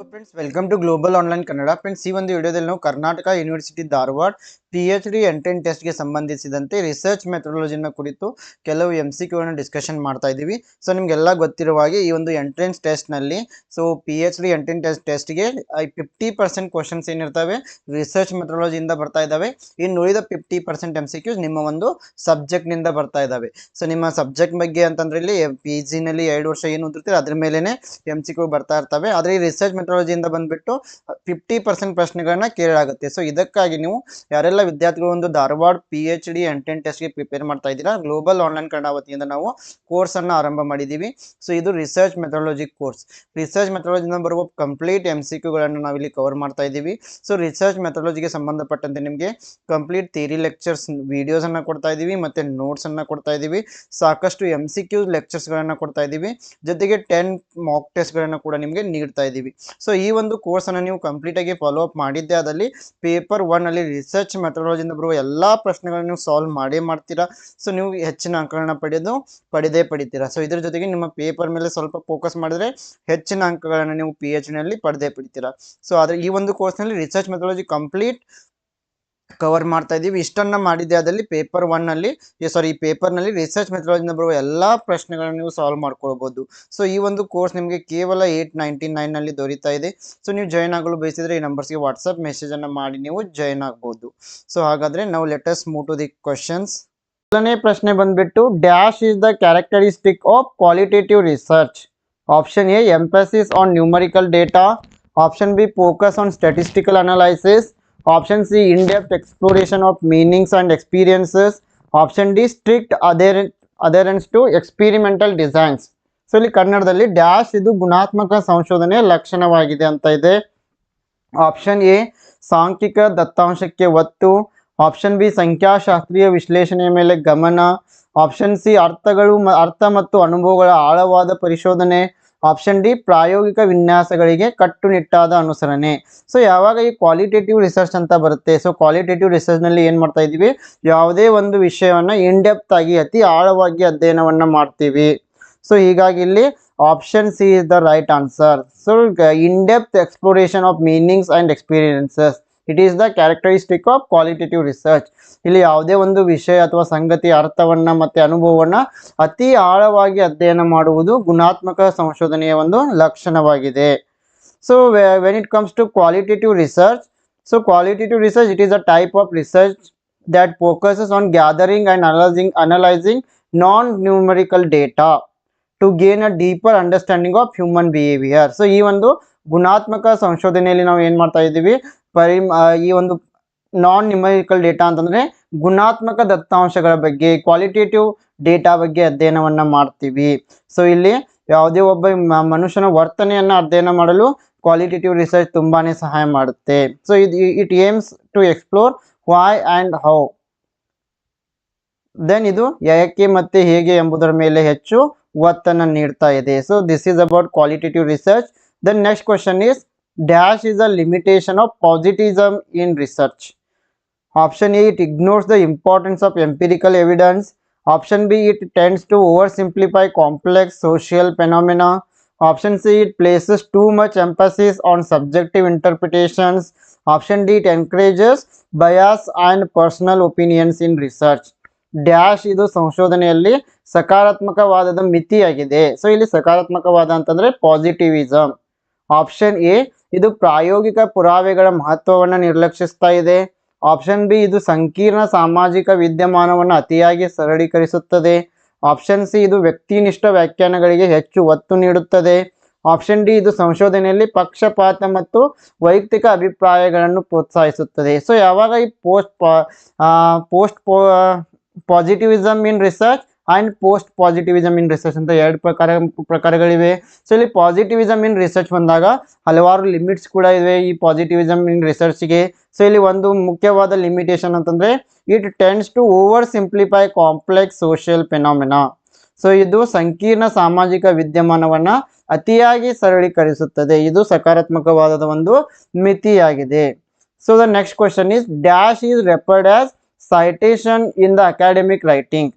Hello friends welcome to global online Kannada friends ಈ ಒಂದು ವಿಡಿಯೋದಲ್ಲಿ ನಾವು Karnataka university Dharwad P H D entrance ಟೆಸ್ಟ್ಗೆ ಸಂಬಂಧಿಸಿದಂತೆ ರಿಸರ್ಚ್ ಮೆಥಡಾಲಜಿನ ಕುರಿತು ಕೆಲವು ಎಂ ಸಿ ಕ್ಯೂನ ಡಿಸ್ಕಷನ್ ಮಾಡ್ತಾ ಇದ್ದೀವಿ. ಸೊ ನಿಮಗೆಲ್ಲ ಗೊತ್ತಿರುವ ಹಾಗೆ ಈ ಒಂದು ಎಂಟ್ರೆನ್ಸ್ ಟೆಸ್ಟ್ನಲ್ಲಿ so P H D entrance test ಟೆಸ್ಟ್ಗೆ fifty percent questions ಏನಿರ್ತವೆ ರಿಸರ್ಚ್ ಮೆಥಡಾಲಜಿಯಿಂದ ಬರ್ತಾ ಇದ್ದಾವೆ. ಇನ್ನು ಉಳಿದ ಫಿಫ್ಟಿ ಪರ್ಸೆಂಟ್ ಎಂ ಸಿ ಕ್ಯೂಸ್ ನಿಮ್ಮ ಒಂದು ಸಬ್ಜೆಕ್ಟ್ನಿಂದ ಬರ್ತಾ ಇದ್ದಾವೆ. ಸೊ ನಿಮ್ಮ ಸಬ್ಜೆಕ್ಟ್ ಬಗ್ಗೆ ಅಂತಂದ್ರೆ ಇಲ್ಲಿ ಪಿ ಜಿನಲ್ಲಿ ಎರಡು ವರ್ಷ ಏನು ಅದ್ರ ಮೇಲೆ ಎಂ ಸಿ ಕ್ಯೂ ಬರ್ತಾ ಇರ್ತವೆ. ಆದರೆ ಈ ರಿಸರ್ಚ್ ಮೆಥಡಾಲಜಿಯಿಂದ ಬಂದ್ಬಿಟ್ಟು ಫಿಫ್ಟಿ ಪರ್ಸೆಂಟ್ ಪ್ರಶ್ನೆಗಳನ್ನ ಕೇಳಲಾಗುತ್ತೆ. ಸೊ ಇದಕ್ಕಾಗಿ ನೀವು ಯಾರೆಲ್ಲ ವಿದ್ಯಾರ್ಥಿಗಳು ಒಂದು Dharwad P H D entrance ಟೆಸ್ಟ್ಗೆ prepare ಮಾಡ್ತಾ ಇದ್ದೀರಾ ಗ್ಲೋಬಲ್ ಆನ್ಲೈನ್ ಕನ್ನಡ ವತಿಯಿಂದ ನಾವು ಕೋರ್ಸನ್ನು ಆರಂಭ ಮಾಡಿದ್ದೀವಿ. ಸೊ ಇದು ರಿಸರ್ಚ್ ಮೆಥಡಾಲಜಿ ಕೋರ್ಸ್ ರಿಸರ್ಚ್ ಮೆಥಡಾಲಜಿಯಿಂದ ಬರುವ ಕಂಪ್ಲೀಟ್ ಎಂ ಸಿ ಕ್ಯೂಗಳನ್ನು ನಾವಿಲ್ಲಿ ಕವರ್ ಮಾಡ್ತಾ ಇದ್ದೀವಿ. ಸೊ ರಿಸರ್ಚ್ ಮೆಥಡಾಲಜಿಗೆ ಸಂಬಂಧಪಟ್ಟಂತೆ ನಿಮಗೆ ಕಂಪ್ಲೀಟ್ ಥಿಯರಿ ಲೆಕ್ಚರ್ಸ್ ವಿಡಿಯೋಸನ್ನು ಕೊಡ್ತಾ ಇದ್ದೀವಿ ಮತ್ತು ನೋಟ್ಸನ್ನು ಕೊಡ್ತಾ ಇದ್ದೀವಿ. ಸಾಕಷ್ಟು ಎಂ ಸಿ ಕ್ಯೂ ಲೆಕ್ಚರ್ಸ್ಗಳನ್ನು ಕೊಡ್ತಾ ಇದ್ದೀವಿ. ಜೊತೆಗೆ ಟೆನ್ ಮಾಕ್ ಟೆಸ್ಟ್ಗಳನ್ನು ಕೂಡ ನಿಮಗೆ ನೀಡ್ತಾ ಇದ್ದೀವಿ. ಸೊ ಈ ಒಂದು ಕೋರ್ಸನ್ನು ನೀವು ಕಂಪ್ಲೀಟಾಗಿ ಫಾಲೋ ಅಪ್ ಮಾಡಿದ್ದೆ ಅದಲ್ಲಿ ಪೇಪರ್ ಒನ್ನಲ್ಲಿ ರಿಸರ್ಚ್ ಮೆಥಡಾಲಜಿಯಿಂದ ಬರುವ ಎಲ್ಲ ಪ್ರಶ್ನೆಗಳನ್ನು ನೀವು ಸಾಲ್ವ್ ಮಾಡೇ ಮಾಡ್ತೀರಾ. ಸೊ ನೀವು ಹೆಚ್ಚಿನ ಅಂಕಗಳನ್ನ ಪಡೆದು, ಪಡೆದೇ ಪಡಿತೀರಾ. ಸೊ ಇದ್ರ ಜೊತೆಗೆ ನಿಮ್ಮ ಪೇಪರ್ ಮೇಲೆ ಸ್ವಲ್ಪ ಫೋಕಸ್ ಮಾಡಿದ್ರೆ ಹೆಚ್ಚಿನ ಅಂಕಗಳನ್ನು ನೀವು ಪಿ ಎಚ್ ಡಿನಲ್ಲಿ ಪಡೆದೇ ಪಡಿತೀರಾ. ಸೊ ಆದರೆ ಈ ಒಂದು ಕೋರ್ಸ್ನಲ್ಲಿ ರಿಸರ್ಚ್ ಮೆಥಡಾಲಜಿ ಕಂಪ್ಲೀಟ್ ಕವರ್ ಮಾಡ್ತಾ ಇದ್ದೀವಿ. ಇಷ್ಟನ್ನ ಮಾಡಿದ್ದೆ ಅದರಲ್ಲಿ ಪೇಪರ್ ಒನ್ನಲ್ಲಿ ಸಾರಿ ಈ ಪೇಪರ್ನಲ್ಲಿ ರಿಸರ್ಚ್ ಮೆಥಡಾಲಜಿಯಿಂದ ಬರುವ ಎಲ್ಲ ಪ್ರಶ್ನೆಗಳನ್ನು ನೀವು ಸಾಲ್ವ್ ಮಾಡ್ಕೊಳ್ಬೋದು. ಸೊ ಈ ಒಂದು ಕೋರ್ಸ್ ನಿಮಗೆ ಕೇವಲ ಏಯ್ಟ್ ನೈಂಟಿ ನೈನ್ನಲ್ಲಿ ದೊರೀತಾ ಇದೆ. ಸೊ ನೀವು ಜಾಯ್ನ್ ಆಗಲು ಬಯಸಿದರೆ ಈ ನಂಬರ್ಸ್ಗೆ ವಾಟ್ಸಪ್ ಮೆಸೇಜನ್ನು ಮಾಡಿ ನೀವು ಜಾಯ್ನ್ ಆಗ್ಬೋದು. ಸೊ ಹಾಗಾದರೆ ನಾವು let's move to the questions ಮೊದಲನೇ ಪ್ರಶ್ನೆ ಬಂದ್ಬಿಟ್ಟು dash is the characteristic of qualitative research option A emphasis on numerical data option B focus on statistical analysis C in depth exploration of meanings and experiences. Option D strict adher, adherence to experimental designs so ಇಲ್ಲಿ ಕನ್ನಡದಲ್ಲಿ dash ಇದು ಗುಣಾತ್ಮಕ ಸಂಶೋಧನೆಯ ಲಕ್ಷಣವಾಗಿದೆ ಅಂತ ಇದೆ. Option A ಸಾಂಖ್ಯಿಕ ದತ್ತಾಂಶಕ್ಕೆ ಒತ್ತು. Option B ಸಂಖ್ಯಾಶಾಸ್ತ್ರೀಯ ವಿಶ್ಲೇಷಣೆಯ ಮೇಲೆ ಗಮನ. ಆಪ್ಷನ್ ಸಿ ಅರ್ಥಗಳು ಅರ್ಥ ಮತ್ತು ಅನುಭವಗಳ ಆಳವಾದ ಪರಿಶೋಧನೆ. ಆಪ್ಷನ್ ಡಿ ಪ್ರಾಯೋಗಿಕ ವಿನ್ಯಾಸಗಳಿಗೆ ಕಟ್ಟುನಿಟ್ಟಾದ ಅನುಸರಣೆ. ಸೊ ಯಾವಾಗ ಈ ಕ್ವಾಲಿಟೇಟಿವ್ ರಿಸರ್ಚ್ ಅಂತ ಬರುತ್ತೆ? ಸೊ ಕ್ವಾಲಿಟೇಟಿವ್ ರಿಸರ್ಚ್ನಲ್ಲಿ ಏನು ಮಾಡ್ತಾ ಇದ್ದೀವಿ? ಯಾವುದೇ ಒಂದು ವಿಷಯವನ್ನು ಇನ್ಡೆಪ್ತ್ ಆಗಿ, ಅತಿ ಆಳವಾಗಿ ಅಧ್ಯಯನವನ್ನು ಮಾಡ್ತೀವಿ. ಸೊ ಹೀಗಾಗಿ ಇಲ್ಲಿ option C is the right answer so in depth exploration of meanings and experiences it is the characteristic of qualitative research ಇಲ್ಲಿ ಯಾವುದೇ ಒಂದು ವಿಷಯ ಅಥವಾ ಸಂಗತಿ, ಅರ್ಥವನ್ನು ಮತ್ತೆ ಅನುಭವವನ್ನು ಅತಿ ಆಳವಾಗಿ ಅಧ್ಯಯನ ಮಾಡುವುದು ಗುಣಾತ್ಮಕ ಸಂಶೋಧನೆಯ ಒಂದು ಲಕ್ಷಣವಾಗಿದೆ. So when it comes to qualitative research so qualitative research it is a type of research that focuses on gathering and analyzing analyzing non-numerical data to gain a deeper understanding of human behavior. So ಈ ಒಂದು ಗುಣಾತ್ಮಕ ಸಂಶೋಧನೆಯಲ್ಲಿ ನಾವು ಏನು ಮಾಡ್ತಾ ಇದ್ದೀವಿ? ಪರಿ ಈ ಒಂದು ನಾನ್ ನ್ಯೂಮರಿಕಲ್ ಡೇಟಾ ಅಂತಂದ್ರೆ ಗುಣಾತ್ಮಕ ದತ್ತಾಂಶಗಳ ಬಗ್ಗೆ ಕ್ವಾಲಿಟೇಟಿವ್ ಡೇಟಾ ಬಗ್ಗೆ ಅಧ್ಯಯನವನ್ನ ಮಾಡ್ತೀವಿ. ಸೊ ಇಲ್ಲಿ ಯಾವುದೇ ಒಬ್ಬ ಮನುಷ್ಯನ ವರ್ತನೆಯನ್ನ ಅಧ್ಯಯನ ಮಾಡಲು ಕ್ವಾಲಿಟೇಟಿವ್ ರಿಸರ್ಚ್ ತುಂಬಾನೇ ಸಹಾಯ ಮಾಡುತ್ತೆ. ಸೊ ಇದು it aims to explore why and how then ಇದು ಯಾಕೆ ಮತ್ತೆ ಹೇಗೆ ಎಂಬುದರ ಮೇಲೆ ಹೆಚ್ಚು ಒತ್ತನ್ನು ನೀಡ್ತಾ ಇದೆ. So this is about qualitative research then next question is dash is a limitation of positivism in research option A it ignores the importance of empirical evidence option B it tends to oversimplify complex social phenomena option C it places too much emphasis on subjective interpretations option D it encourages bias and personal opinions in research dash ಇದು ಸಂಶೋಧನೆಯಲ್ಲಿ ಸಕಾರಾತ್ಮಕವಾದದ ಮಿತಿಯಾಗಿದೆ so ಇಲ್ಲಿ ಸಕಾರಾತ್ಮಕವಾದ ಅಂತಂದ್ರೆ ಪಾಸಿಟಿವಿಸಮ್ option A ಇದು ಪ್ರಾಯೋಗಿಕ ಪುರಾವೆಗಳ ಮಹತ್ವವನ್ನು ನಿರ್ಲಕ್ಷಿಸ್ತಾ ಇದೆ. Option B ಇದು ಸಂಕೀರ್ಣ ಸಾಮಾಜಿಕ ವಿದ್ಯಮಾನವನ್ನು ಅತಿಯಾಗಿ ಸರಳೀಕರಿಸುತ್ತದೆ. ಆಪ್ಷನ್ ಸಿ ಇದು ವ್ಯಕ್ತಿನಿಷ್ಠ ವ್ಯಾಖ್ಯಾನಗಳಿಗೆ ಹೆಚ್ಚು ಒತ್ತು ನೀಡುತ್ತದೆ. ಆಪ್ಷನ್ ಡಿ ಇದು ಸಂಶೋಧನೆಯಲ್ಲಿ ಪಕ್ಷಪಾತ ಮತ್ತು ವೈಯಕ್ತಿಕ ಅಭಿಪ್ರಾಯಗಳನ್ನು ಪ್ರೋತ್ಸಾಹಿಸುತ್ತದೆ. ಸೊ ಯಾವಾಗ ಈ post post positivism in research and post positivism in research ಅಂತ ಎರಡು ಪ್ರಕಾರ, ಪ್ರಕಾರಗಳಿವೆ. ಸೊ ಇಲ್ಲಿ ಪಾಸಿಟಿವಿಸಮ್ ಇನ್ ರಿಸರ್ಚ್ ಬಂದಾಗ ಹಲವಾರು ಲಿಮಿಟ್ಸ್ ಕೂಡ ಇವೆ ಈ ಪಾಸಿಟಿವಿಸಮ್ ಇನ್ ರಿಸರ್ಚ್ಗೆ ಸೊ ಇಲ್ಲಿ ಒಂದು ಮುಖ್ಯವಾದ ಲಿಮಿಟೇಷನ್ ಅಂತಂದರೆ it tends to oversimplify complex social phenomena so ಇದು ಸಂಕೀರ್ಣ ಸಾಮಾಜಿಕ ವಿದ್ಯಮಾನವನ್ನು ಅತಿಯಾಗಿ ಸರಳೀಕರಿಸುತ್ತದೆ. ಇದು ಸಕಾರಾತ್ಮಕವಾದ ಒಂದು ಮಿತಿಯಾಗಿದೆ. So the next question is dash is referred as citation in the academic writing.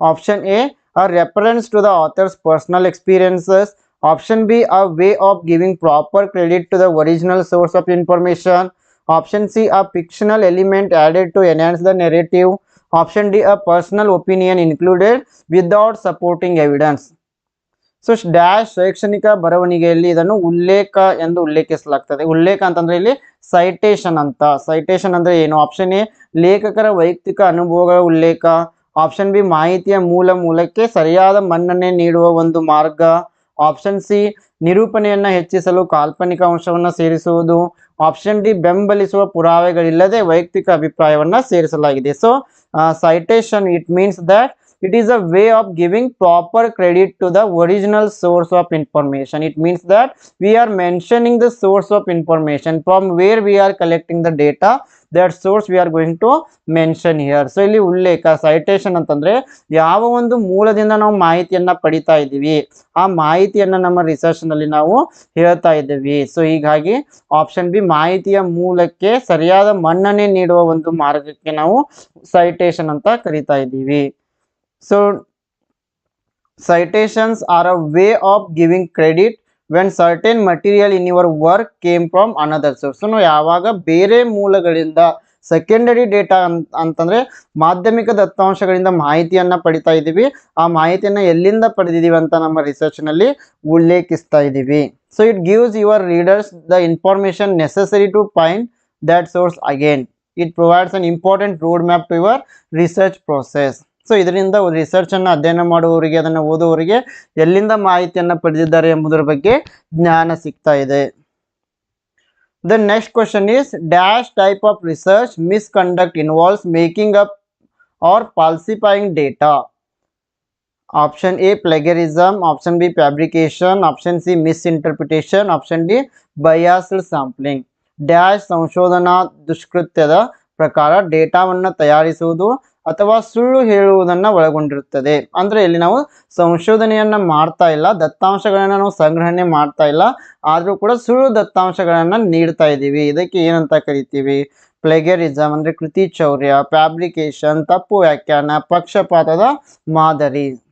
option a a reference to the author's personal experiences option B a way of giving proper credit to the original source of information option C a fictional element added to enhance the narrative option D a personal opinion included without supporting evidence so dash ಶೈಕ್ಷಣಿಕ ಬರವಣಿಗೆಯಲ್ಲಿ ಇದನ್ನು ಉಲ್ಲೇಖ ಎಂದು ಉಲ್ಲೇಖಿಸಲಾಗ್ತದೆ ಉಲ್ಲೇಖ ಅಂತಂದ್ರೆ ಇಲ್ಲಿ citation ಅಂತ citation ಅಂದ್ರೆ ಏನು ಆಪ್ಷನ್ ಎ ಲೇಖಕರ ವೈಯಕ್ತಿಕ ಅನುಭವಗಳ ಉಲ್ಲೇಖ ಆಪ್ಷನ್ ಬಿ ಮಾಹಿತಿಯ ಮೂಲ ಮೂಲಕ್ಕೆ ಸರಿಯಾದ ಮನ್ನಣೆ ನೀಡುವ ಒಂದು ಮಾರ್ಗ. ಆಪ್ಷನ್ ಸಿ ನಿರೂಪಣೆಯನ್ನ ಹೆಚ್ಚಿಸಲು ಕಾಲ್ಪನಿಕ ಅಂಶವನ್ನ ಸೇರಿಸುವುದು. ಆಪ್ಷನ್ ಡಿ ಬೆಂಬಲಿಸುವ ಪುರಾವೆಗಳಿಲ್ಲದೆ ವೈಯಕ್ತಿಕ ಅಭಿಪ್ರಾಯವನ್ನ ಸೇರಿಸಲಾಗಿದೆ. So citation it means that it is a way of giving proper credit to the original source of information it means that we are mentioning the source of information from where we are collecting the data that source we are going to mention here. So ಇಲ್ಲಿ ಉಲ್ಲೇಖ citation ಅಂತಂದ್ರೆ ಯಾವ ಒಂದು ಮೂಲದಿಂದ ನಾವು ಮಾಹಿತಿಯನ್ನ ಪಡಿತಾ ಇದ್ದೀವಿ. ಆ ಮಾಹಿತಿಯನ್ನ ನಮ್ಮ ರಿಸರ್ಚ್ನಲ್ಲಿ ನಾವು ಹೇಳ್ತಾ ಇದ್ದೀವಿ. ಸೊ ಹೀಗಾಗಿ ಆಪ್ಷನ್ ಬಿ ಮಾಹಿತಿಯ ಮೂಲಕ್ಕೆ ಸರಿಯಾದ ಮನ್ನಣೆ ನೀಡುವ ಒಂದು ಮಾರ್ಗಕ್ಕೆ ನಾವು ಸೈಟೇಷನ್ ಅಂತ ಕರಿತಾ ಇದ್ದೀವಿ. So citations are a way of giving credit when certain material in your work came from another source ನಾವು ಯಾವಾಗ ಬೇರೆ ಮೂಲಗಳಿಂದ ಸೆಕೆಂಡರಿ ಡೇಟಾ ಅಂತಂದ್ರೆ ಮಾಧ್ಯಮಿಕ ದತ್ತಾಂಶಗಳಿಂದ ಮಾಹಿತಿಯನ್ನ ಪಡಿತಾ ಇದ್ದೀವಿ. ಆ ಮಾಹಿತಿಯನ್ನ ಎಲ್ಲಿಂದ ಪಡೆದಿದ್ದೀವಿ ಅಂತ ನಮ್ಮ ರಿಸರ್ಚ್ನಲ್ಲಿ ಉಲ್ಲೇಖಿಸ್ತಾ ಇದ್ದೀವಿ. So it gives your readers the information necessary to find that source again it provides an important road map to your research process so ಇದರಿಂದ ರಿಸರ್ಚ್ ಅನ್ನು ಅಧ್ಯಯನ ಮಾಡುವವರಿಗೆ, ಅದನ್ನು ಓದುವವರಿಗೆ ಎಲ್ಲಿಂದ ಮಾಹಿತಿಯನ್ನು ಪಡೆದಿದ್ದಾರೆ ಎಂಬುದರ ಬಗ್ಗೆ ಜ್ಞಾನ ಸಿಗ್ತಾ ಇದೆ. The next question is dash type of research misconduct involves making up or falsifying data option A plagiarism option B fabrication option C misinterpretation option D biased sampling dash ಸಂಶೋಧನಾ ದುಷ್ಕೃತ್ಯದ ಪ್ರಕಾರ ಡೇಟಾವನ್ನು ತಯಾರಿಸುವುದು ಅಥವಾ ಸುಳ್ಳು ಹೇಳುವುದನ್ನ ಒಳಗೊಂಡಿರುತ್ತದೆ. ಅಂದ್ರೆ ಇಲ್ಲಿ ನಾವು ಸಂಶೋಧನೆಯನ್ನ ಮಾಡ್ತಾ ಇಲ್ಲ, ದತ್ತಾಂಶಗಳನ್ನ ನಾವು ಸಂಗ್ರಹಣೆ ಮಾಡ್ತಾ ಇಲ್ಲ, ಆದ್ರೂ ಕೂಡ ಸುಳ್ಳು ದತ್ತಾಂಶಗಳನ್ನ ನೀಡ್ತಾ ಇದ್ದೀವಿ. ಇದಕ್ಕೆ ಏನಂತ ಕರಿತೀವಿ? ಪ್ಲೆಗರಿಸಮ್ ಅಂದ್ರೆ ಕೃತಿ ಚೌರ್ಯ ಫ್ಯಾಬ್ರಿಕೇಶನ್ ತಪ್ಪು ವ್ಯಾಖ್ಯಾನ, ಪಕ್ಷಪಾತದ ಮಾದರಿ.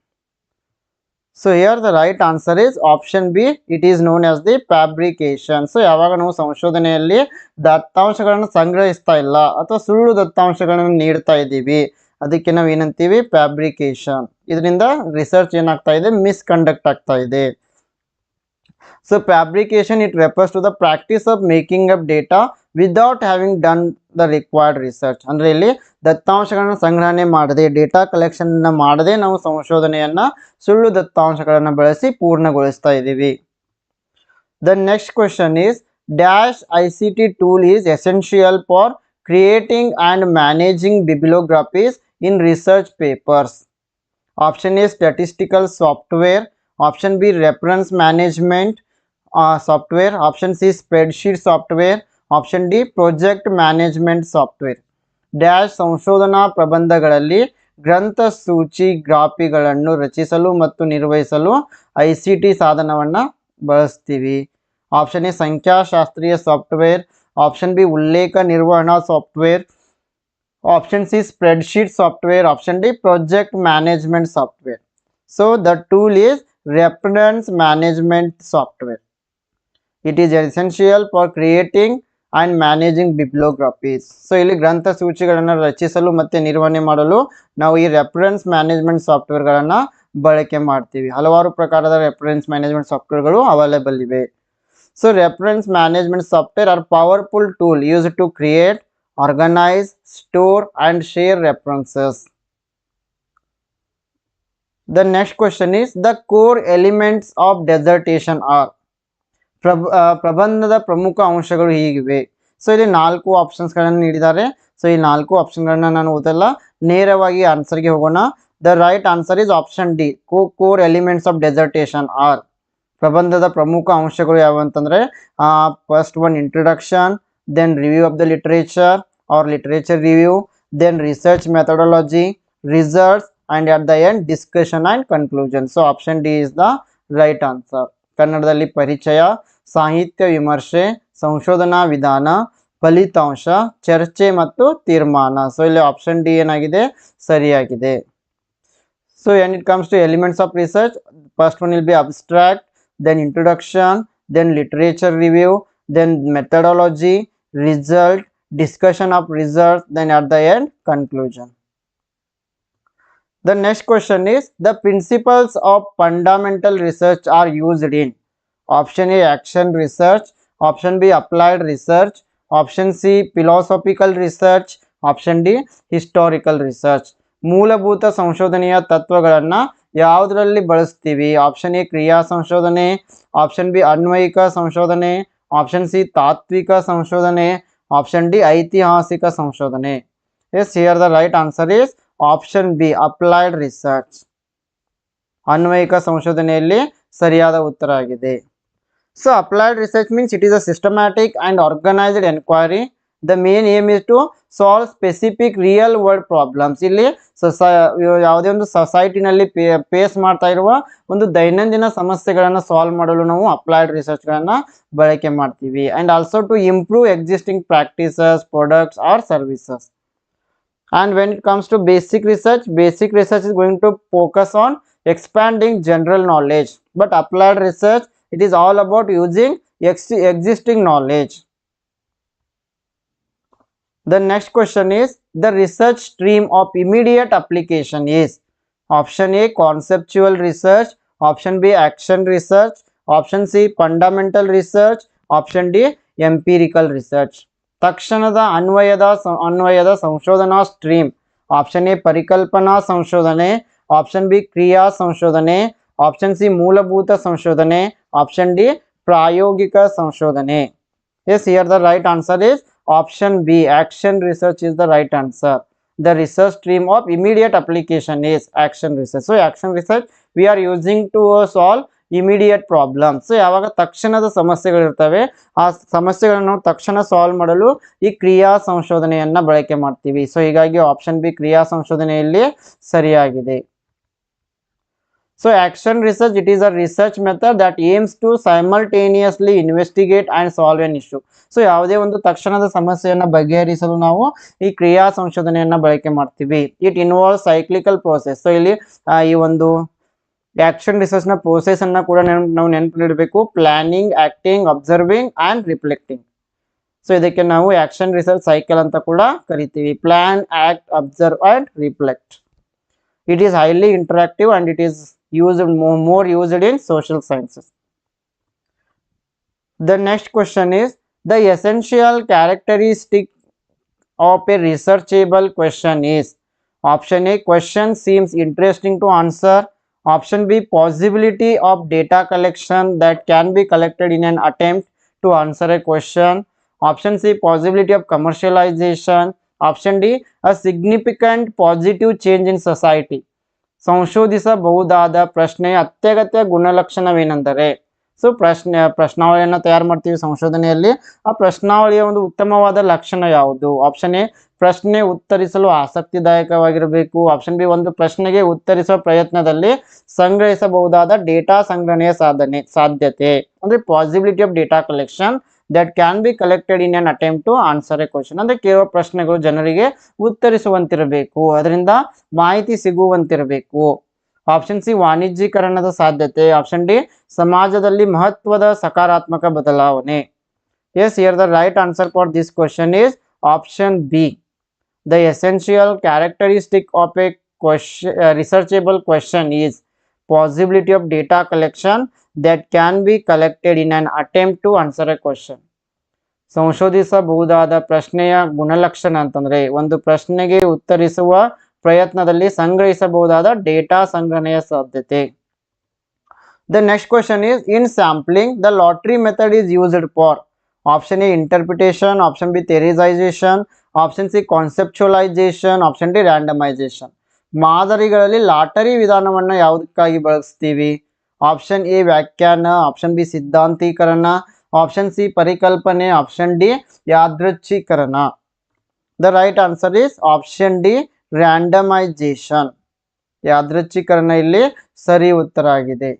So here the right answer is option B it is known as the fabrication so ಯಾವಾಗ ನಾವು ಸಂಶೋಧನೆಯಲ್ಲಿ ದತ್ತಾಂಶಗಳನ್ನು ಸಂಗ್ರಹಿಸ್ತಾ ಇಲ್ಲ ಅಥವಾ ಸುಳ್ಳು ದತ್ತಾಂಶಗಳನ್ನು ನೀಡ್ತಾ ಇದ್ದೀವಿ, ಅದಕ್ಕೆ ನಾವು ಏನಂತೀವಿ? ಫ್ಯಾಬ್ರಿಕೇಶನ್ ಇದರಿಂದ ರಿಸರ್ಚ್ ಏನಾಗ್ತಾ ಇದೆ? ಮಿಸ್ಕಂಡಕ್ಟ್ ಆಗ್ತಾ ಇದೆ. So fabrication it refers to the practice of making up data without having done the required research ಅಂದ್ರೆ ಇಲ್ಲಿ ದತ್ತಾಂಶಗಳನ್ನ ಸಂಗ್ರಹಣೆ ಮಾಡದೆ ಡೇಟಾ ಕಲೆಕ್ಷನ್ ಮಾಡದೆ ನಾವು ಸಂಶೋಧನೆಯನ್ನ, ಸುಳ್ಳು ದತ್ತಾಂಶಗಳನ್ನು ಬಳಸಿ ಪೂರ್ಣಗೊಳಿಸ್ತಾ ಇದ್ದೀವಿ. The next question is dash I C T tool is essential for creating and managing bibliographies in research papers option A statistical software option B reference management software option C spreadsheet software option D project management software dash ಸಂಶೋಧನಾ ಪ್ರಬಂಧಗಳಲ್ಲಿ ಗ್ರಂಥ ಸೂಚಿ ಗ್ರಾಫಿಗಳನ್ನು ರಚಿಸಲು ಮತ್ತು ನಿರ್ವಹಿಸಲು I C T ಸಾಧನವನ್ನು ಬಳಸ್ತೀವಿ. Option A ಸಂಖ್ಯಾಶಾಸ್ತ್ರೀಯ ಸಾಫ್ಟ್ವೇರ್ ಆಪ್ಷನ್ ಬಿ ಉಲ್ಲೇಖ ನಿರ್ವಹಣಾ software option C spreadsheet software option D project management software so the tool is reference management software it is essential for creating and managing bibliographies so ಇಲ್ಲಿ ಗ್ರಂಥ ಸೂಚಿಗಳನ್ನು ರಚಿಸಲು ಮತ್ತು ನಿರ್ವಹಣೆ ಮಾಡಲು ನಾವು ಈ ರೆಫರೆನ್ಸ್ ಮ್ಯಾನೇಜ್ಮೆಂಟ್ ಸಾಫ್ಟ್ವೇರ್ಗಳನ್ನು ಬಳಕೆ ಮಾಡ್ತೀವಿ. ಹಲವಾರು ಪ್ರಕಾರದ ರೆಫರೆನ್ಸ್ ಮ್ಯಾನೇಜ್ಮೆಂಟ್ ಸಾಫ್ಟ್ವೇರ್ಗಳು ಅವೈಲೇಬಲ್ ಇವೆ. So reference management software are powerful tool use to create organise store and share references The next question is, the core elements of dissertation are ಪ್ರಬ ಪ್ರಬಂಧದ ಪ್ರಮುಖ ಅಂಶಗಳು ಹೀಗಿವೆ. ಸೊ ಇಲ್ಲಿ ನಾಲ್ಕು ಆಪ್ಷನ್ಸ್ಗಳನ್ನು ನೀಡಿದ್ದಾರೆ. ಸೊ ಈ ನಾಲ್ಕು ಆಪ್ಷನ್ಗಳನ್ನ ನಾನು ಓದಲ್ಲ ನೇರವಾಗಿ ಆನ್ಸರ್ಗೆ ಹೋಗೋಣ. The right answer is option D co core elements of dissertation are ಪ್ರಬಂಧದ ಪ್ರಮುಖ ಅಂಶಗಳು ಯಾವುವು ಅಂತಂದರೆ first one introduction then review of the literature or literature review then research methodology research and at the end discussion and conclusion so option D is the right answer ಕನ್ನಡದಲ್ಲಿ ಪರಿಚಯ, ಸಾಹಿತ್ಯ ವಿಮರ್ಶೆ, ಸಂಶೋಧನಾ ವಿಧಾನ, ಫಲಿತಾಂಶ, ಚರ್ಚೆ ಮತ್ತು ತೀರ್ಮಾನ. ಸೊ ಇಲ್ಲಿ ಆಪ್ಷನ್ ಡಿ ಏನಾಗಿದೆ? ಸರಿಯಾಗಿದೆ. So when it comes to elements of research first one will be abstract then introduction then literature review then methodology result discussion of result then at the end conclusion. the next question is the principles of fundamental research are used in option a action research option b applied research option c philosophical research option d historical research ಮೂಲಭೂತ ಸಂಶೋಧನೆಯ ತತ್ವಗಳನ್ನು ಯಾವುದರಲ್ಲಿ ಬಳಸ್ತೀವಿ option A ಕ್ರಿಯಾ ಸಂಶೋಧನೆ option B ಅನ್ವಯಿಕ ಸಂಶೋಧನೆ option C ತಾತ್ವಿಕ ಸಂಶೋಧನೆ ಆಪ್ಷನ್ ಡಿ ಐತಿಹಾಸಿಕ ಸಂಶೋಧನೆ yes here the right answer is Option B applied research ಅನ್ವಯಿಕ ಸಂಶೋಧನೆಯಲ್ಲಿ ಸರಿಯಾದ ಉತ್ತರ ಆಗಿದೆ. So applied research means it is a systematic and organised enquiry the main aim is to solve specific real world problems ಇಲ್ಲಿ ಸೊಸೈ ಯಾವುದೇ ಒಂದು ಸೊಸೈಟಿನಲ್ಲಿ pay face ಮಾಡ್ತಾ ಇರುವ ಒಂದು ದೈನಂದಿನ ಸಮಸ್ಯೆಗಳನ್ನು ಸಾಲ್ವ್ ಮಾಡಲು ನಾವು ಅಪ್ಲೈಡ್ ರಿಸರ್ಚ್ಗಳನ್ನು ಬಳಕೆ ಮಾಡ್ತೀವಿ. And also to improve existing practices products or services and when it comes to basic research basic research is going to focus on expanding general knowledge. But applied research it is all about using ex- existing knowledge. The next question is the research stream of immediate application is option a conceptual research option b action research option c fundamental research option d empirical research ತಕ್ಷಣದ ಅನ್ವಯದ ಸ- ಅನ್ವಯದ ಸಂಶೋಧನಾ stream. Option A ಪರಿಕಲ್ಪನಾ ಸಂಶೋಧನೆ. Option B ಕ್ರಿಯಾ ಸಂಶೋಧನೆ. Option C ಮೂಲಭೂತ ಸಂಶೋಧನೆ. ಆಪ್ಷನ್ ಡಿ ಪ್ರಾಯೋಗಿಕ ಸಂಶೋಧನೆ. As here the right answer is option B action research is the right answer the research stream of immediate application is action research. So action research we are using to uh, solve immediate problems ಯಾವಾಗ ತಕ್ಷಣದ ಸಮಸ್ಯೆಗಳಿರ್ತವೆ ಆ ಸಮಸ್ಯೆಗಳನ್ನು ತಕ್ಷಣ solve ಮಾಡಲು ಈ ಕ್ರಿಯಾ ಸಂಶೋಧನೆಯನ್ನ ಬಳಕೆ ಮಾಡ್ತೀವಿ. ಸೊ ಹೀಗಾಗಿ ಆಪ್ಷನ್ ಬಿ ಕ್ರಿಯಾ ಸಂಶೋಧನೆಯಲ್ಲಿ ಸರಿಯಾಗಿದೆ. So action research it is a research method that aims to simultaneously investigate and solve an issue so ಯಾವುದೇ ಒಂದು ತಕ್ಷಣದ ಸಮಸ್ಯೆಯನ್ನು ಬಗೆಹರಿಸಲು ನಾವು ಈ ಕ್ರಿಯಾ ಸಂಶೋಧನೆಯನ್ನು ಬಳಕೆ ಮಾಡ್ತೀವಿ. It involve cyclical process so ಇಲ್ಲಿ ಈ ಒಂದು ಆಕ್ಷನ್ ರಿಸರ್ಚ್ನ ಪ್ರೋಸೆಸ್ ಅನ್ನ ಕೂಡ ನೆನ್- ನಾವು ನೆನಪಿಡಬೇಕು. Planning acting observing and reflecting so ಇದಕ್ಕೆ ನಾವು ಆಕ್ಷನ್ ರಿಸರ್ಚ್ ಸೈಕಲ್ ಅಂತ ಕೂಡ ಕರಿತೀವಿ. Plan act observe and reflect it is highly interactive and it is used more used in social sciences The next question is, the essential characteristic of a researchable question is, option A, question seems interesting to answer. Option B possibility of data collection that can be collected in an attempt to answer a question option C possibility of commercialization option D a significant positive change in society ಸಂಶೋಧಿಸಬಹುದಾದ ಪ್ರಶ್ನೆಯ ಅತ್ಯಗತ್ಯ ಗುಣಲಕ್ಷಣವೇನೆಂದರೆ so ಪ್ರಶ್ನೆ ಪ್ರಶ್ನಾವಳಿಯನ್ನು ತಯಾರು ಮಾಡ್ತೀವಿ ಸಂಶೋಧನೆಯಲ್ಲಿ ಆ ಪ್ರಶ್ನಾವಳಿಯ ಒಂದು ಉತ್ತಮವಾದ ಲಕ್ಷಣ ಯಾವುದು ಆಪ್ಷನ್ ಎ ಪ್ರಶ್ನೆ ಉತ್ತರಿಸಲು ಆಸಕ್ತಿದಾಯಕವಾಗಿರಬೇಕು. ಆಪ್ಷನ್ ಬಿ ಒಂದು, ಪ್ರಶ್ನೆಗೆ ಉತ್ತರಿಸುವ ಪ್ರಯತ್ನದಲ್ಲಿ ಸಂಗ್ರಹಿಸಬಹುದಾದ ಡೇಟಾ ಸಂಗ್ರಹಣೆಯ ಸಾಧನೆ, ಸಾಧ್ಯತೆ. ಅಂದ್ರೆ possibility of data collection that can be collected in an attempt to answer a question ಅಂದ್ರೆ ಕೇಳುವ ಪ್ರಶ್ನೆಗಳು ಜನರಿಗೆ ಉತ್ತರಿಸುವಂತಿರಬೇಕು. ಅದರಿಂದ ಮಾಹಿತಿ ಸಿಗುವಂತಿರಬೇಕು. ಆಪ್ಷನ್ ಸಿ ವಾಣಿಜ್ಯೀಕರಣದ ಸಾಧ್ಯತೆ. ಆಪ್ಷನ್ ಡಿ ಸಮಾಜದಲ್ಲಿ ಮಹತ್ವದ ಸಕಾರಾತ್ಮಕ ಬದಲಾವಣೆ. Yes here the right answer for this question is option B the essential characteristic of a question researchable question is possibility of data collection that can be collected in an attempt to answer a question ಸಂಶೋಧಿಸಬಹುದಾದ ಪ್ರಶ್ನೆಯ ಗುಣಲಕ್ಷಣ ಅಂತಂದ್ರೆ ಒಂದು ಪ್ರಶ್ನೆಗೆ ಉತ್ತರಿಸುವ ಪ್ರಯತ್ನದಲ್ಲಿ ಸಂಗ್ರಹಿಸಬಹುದಾದ data ಸಂಗ್ರಹಣೆಯ ಸಾಧ್ಯತೆ. The next question is in sampling the lottery method is used for option A interpretation option B theorisation option C conceptualisation option D randomisation ಮಾದರಿಗಳಲ್ಲಿ ಲಾಟರಿ ವಿಧಾನವನ್ನು ಯಾವುದಕ್ಕಾಗಿ ಬಳಸ್ತೀವಿ? ಆಪ್ಷನ್ ಎ ವ್ಯಾಖ್ಯಾನ. ಆಪ್ಷನ್ ಬಿ ಸಿದ್ಧಾಂತೀಕರಣ. ಆಪ್ಷನ್ ಸಿ ಪರಿಕಲ್ಪನೆ. Option D ಯಾದೃಚ್ಛೀಕರಣ. The right answer is option D randomisation ಯಾದೃಚ್ಛೀಕರಣ ಇಲ್ಲಿ ಸರಿ ಉತ್ತರ ಆಗಿದೆ.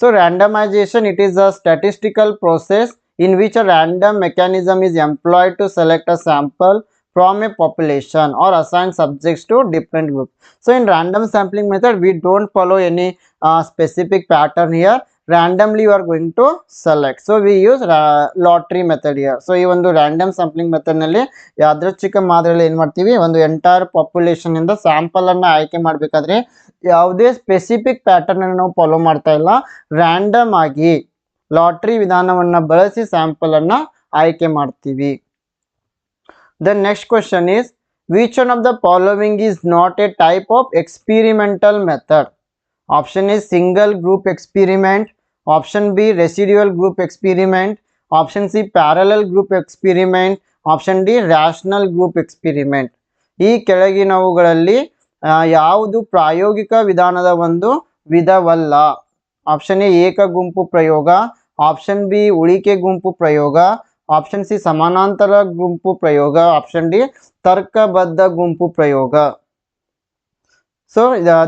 So randomisation it is a statistical process. In which a random mechanism is employed to select a sample from a population or assign subjects to different groups. So in random sampling method, we don't follow any uh, specific pattern here. Randomly you are going to select. So we use uh, lottery method here. So ಈ ಒಂದು random sampling method, ಯಾದೃಚ್ಛಿಕ ಮಾದರಿಯಲ್ಲಿ ಏನ್ ಮಾಡ್ತೀವಿ ಒಂದು entire population ಇಂದ sample ಅನ್ನ ಆಯ್ಕೆ ಮಾಡ್ಬೇಕಾದ್ರೆ ಯಾವುದೇ ಸ್ಪೆಸಿಫಿಕ್ ಅನ್ನು ನಾವು ಫಾಲೋ ಮಾಡ್ತಾ ಇಲ್ಲ ರ್ಯಾಂಡಮ್ ಲಾಟ್ರಿ ವಿಧಾನವನ್ನು ಬಳಸಿ ಸ್ಯಾಂಪಲ್ ಅನ್ನು ಆಯ್ಕೆ ಮಾಡ್ತೀವಿ. The next question is which one of the following is not a type of experimental method option is single group experiment option B residual group experiment option C parallel group experiment option D rational group experiment ಈ ಕೆಳಗಿನವುಗಳಲ್ಲಿ ಯಾವುದು ಪ್ರಾಯೋಗಿಕ ವಿಧಾನದ ಒಂದು ವಿಧವಲ್ಲ. Option A ಏಕ ಗುಂಪು ಪ್ರಯೋಗ option B ಉಳಿಕೆ ಗುಂಪು ಪ್ರಯೋಗ. ಆಪ್ಷನ್ ಸಿ ಸಮಾನಾಂತರ ಗುಂಪು ಪ್ರಯೋಗ. ಆಪ್ಷನ್ ಡಿ ತರ್ಕಬದ್ಧ ಗುಂಪು ಪ್ರಯೋಗ. So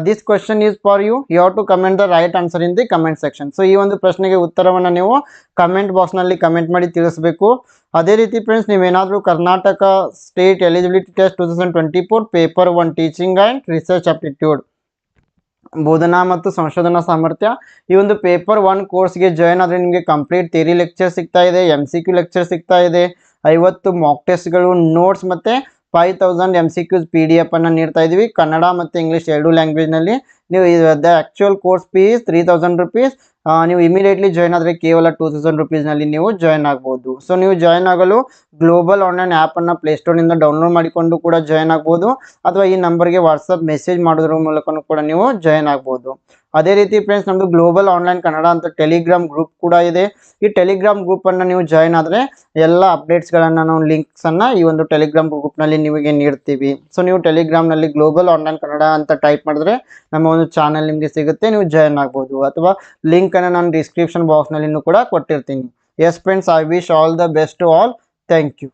this question is for you you have to comment the right answer in the comment section so ಈ ಒಂದು ಪ್ರಶ್ನೆಗೆ ಉತ್ತರವನ್ನು ನೀವು ಕಮೆಂಟ್ ಬಾಕ್ಸ್ನಲ್ಲಿ ಕಮೆಂಟ್ ಮಾಡಿ ತಿಳಿಸಬೇಕು. ಅದೇ ರೀತಿ ಫ್ರೆಂಡ್ಸ್ ನೀವೇನಾದರೂ Karnataka state eligibility test two thousand twenty four paper one teaching and research aptitude ಬೋಧನಾ ಮತ್ತು ಸಂಶೋಧನಾ ಸಾಮರ್ಥ್ಯ. ಈ ಒಂದು ಪೇಪರ್ ಒನ್ ಕೋರ್ಸ್ಗೆ ಜಾಯ್ನ್ ಆದರೆ ನಿಮಗೆ ಕಂಪ್ಲೀಟ್ ಥಿಯರಿ ಲೆಕ್ಚರ್ ಸಿಗ್ತಾ ಇದೆ ಎಂ ಸಿ ಕ್ಯೂ ಲೆಕ್ಚರ್ ಸಿಗ್ತಾ ಇದೆ, ಐವತ್ತು ಮಾಕ್ ಟೆಸ್ಟ್ಗಳು ನೋಟ್ಸ್ ಮತ್ತು five thousand M C Qs P D F ಅನ್ನು ನೀಡ್ತಾ ಇದ್ದೀವಿ ಕನ್ನಡ ಮತ್ತು ಇಂಗ್ಲೀಷ್ ಎರಡು ಲ್ಯಾಂಗ್ವೇಜ್ನಲ್ಲಿ ನೀವು actual course fees three thousand rupees ನೀವು ಇಮಿಡಿಯೇಟ್ಲಿ ಜಾಯ್ನ್ ಆದರೆ ಕೇವಲ ಟೂ ತೌಸಂಡ್ ರುಪೀಸ್ನಲ್ಲಿ ನೀವು ಜಾಯ್ನ್ ಆಗ್ಬೋದು. ಸೊ ನೀವು ಜಾಯ್ನ್ ಆಗಲು ಗ್ಲೋಬಲ್ ಆನ್ಲೈನ್ ಆ್ಯಪನ್ನು ಪ್ಲೇಸ್ಟೋರ್ನಿಂದ ಡೌನ್ಲೋಡ್ ಮಾಡಿಕೊಂಡು ಕೂಡ ಜಾಯ್ನ್ ಆಗ್ಬೋದು. ಅಥವಾ ಈ ನಂಬರ್ಗೆ ವಾಟ್ಸಪ್ ಮೆಸೇಜ್ ಮಾಡೋದ್ರ ಮೂಲಕನೂ ಕೂಡ ನೀವು ಜಾಯ್ನ್ ಆಗ್ಬೋದು. ಅದೇ ರೀತಿ ಫ್ರೆಂಡ್ಸ್ ನಮ್ಮದು ಗ್ಲೋಬಲ್ ಆನ್ಲೈನ್ ಕನ್ನಡ ಅಂತ ಟೆಲಿಗ್ರಾಮ್ ಗ್ರೂಪ್ ಕೂಡ ಇದೆ. ಈ ಟೆಲಿಗ್ರಾಮ್ ಗ್ರೂಪನ್ನು ನೀವು ಜಾಯ್ನ್ ಆದರೆ ಎಲ್ಲ ಅಪ್ಡೇಟ್ಸ್ಗಳನ್ನು ನಾವು ಲಿಂಕ್ಸನ್ನು ಈ ಒಂದು ಟೆಲಿಗ್ರಾಮ್ ಗ್ರೂಪ್ನಲ್ಲಿ ನಿಮಗೆ ನೀಡ್ತೀವಿ. ಸೊ ನೀವು ಟೆಲಿಗ್ರಾಮ್ನಲ್ಲಿ ಗ್ಲೋಬಲ್ ಆನ್ಲೈನ್ ಕನ್ನಡ ಅಂತ ಟೈಪ್ ಮಾಡಿದ್ರೆ ನಮ್ಮ ಒಂದು ಚಾನಲ್ ನಿಮಗೆ ಸಿಗುತ್ತೆ, ನೀವು ಜಾಯ್ನ್ ಆಗ್ಬೋದು. ಅಥವಾ ಲಿಂಕನ್ನು ನಾನು ಡಿಸ್ಕ್ರಿಪ್ಷನ್ ಬಾಕ್ಸ್ನಲ್ಲಿನೂ ಕೂಡ ಕೊಟ್ಟಿರ್ತೀನಿ. Yes friends I wish all the best all thank you